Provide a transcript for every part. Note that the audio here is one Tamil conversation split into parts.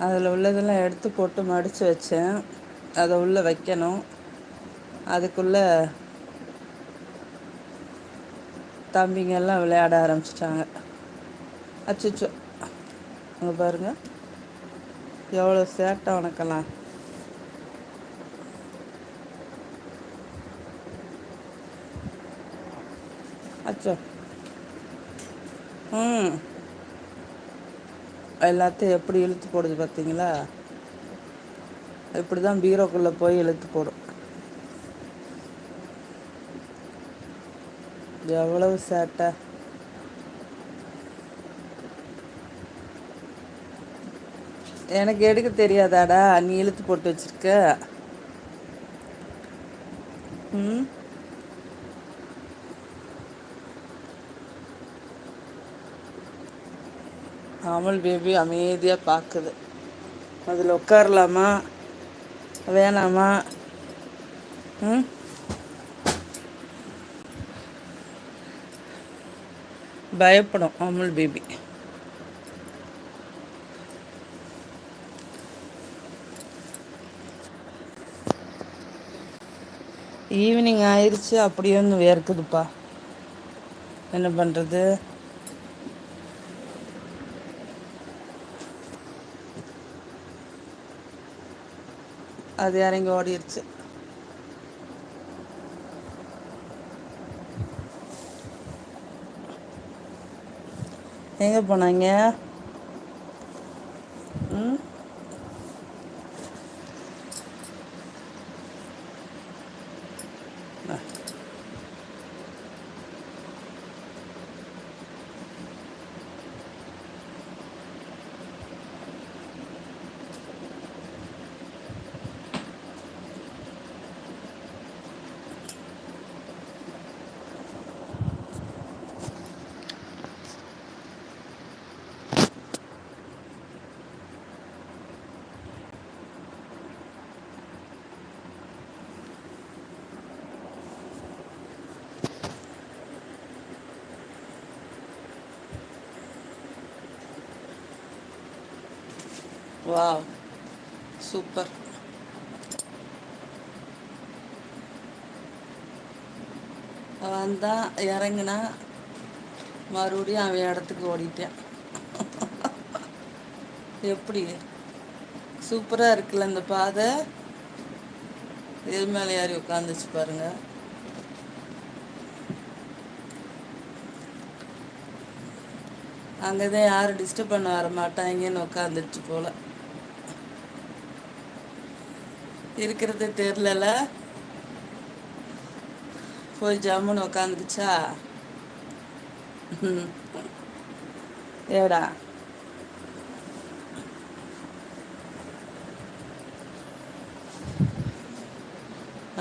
அதில் உள்ளதெல்லாம் எடுத்து போட்டு மடித்து வச்சேன். அதை உள்ளே வைக்கணும். அதுக்குள்ளே தம்பிங்க எல்லாம் விளையாட ஆரம்பிச்சிட்டாங்க. அச்சோ அங்கே பாருங்க. எவ்வளோ சேட்டை உனக்கெல்லாம். அச்சோ. ம். எல்லாத்தையும் எப்படி இழுத்து போடுது பார்த்தீங்களா? இப்படி தான் பீரோக்குள்ளே போய் இழுத்து போடும். எவ்வளவு சேட்டை. எனக்கு எடுக்க தெரியாதாடா நீ இழுத்து போட்டு வச்சிருக்க. ம்? அமல் பேபி அமைதியாக பார்க்குது அதில் உட்காரலாமா? வேணாமா? ம்? பயப்படும் அமுல் பேபி. ஈவினிங் ஆயிடுச்சு அப்படியே வந்து வேர்க்குதுப்பா என்ன பண்ணுறது அது இறங்கி ஓடிடுச்சு எங்கே போனாங்க? ம்? வாவ் சூப்பர் வந்தான் இறங்கினா மறுபடியும் அவன் இடத்துக்கு ஓடிட்டேன். எப்படி? சூப்பராக இருக்குல்ல இந்த பாதை. இது மேலே ஏறி உட்காந்துச்சு பாருங்க. அங்கே தான் யாரும் டிஸ்டர்ப் பண்ண வர மாட்டாங்கன்னு உட்காந்துச்சு போல். இருக்கிறது தெரிலல போய் ஜம்முன்னு உக்காந்துக்குச்சா? ஏடா.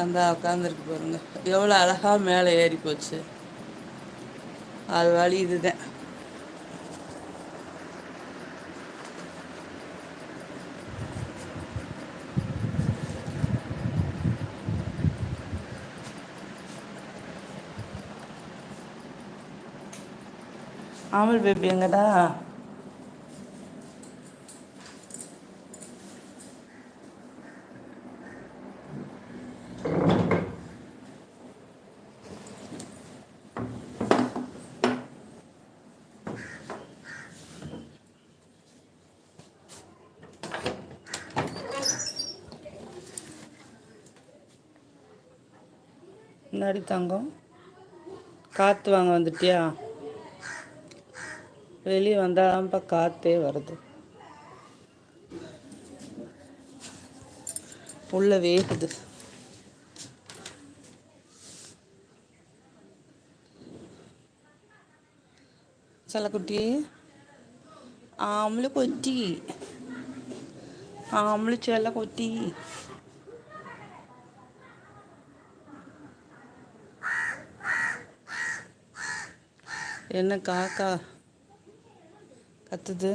அந்த உட்காந்துருக்கு பாருங்க. எவ்வளோ அழகாக மேலே ஏறி போச்சு அது வழி இதுதான். ஆமல் பேபி எங்கடா முன்னாடி தங்கம். காற்று வாங்க வந்துட்டியா? வெளியே வந்தால்தான்ப்பா காற்றே வருது. உள்ள வேகுது. செல்லக்குட்டி ஆம்பளை கொட்டி ஆம்பளை செல்ல கொட்டி என்ன காக்கா? கத்துது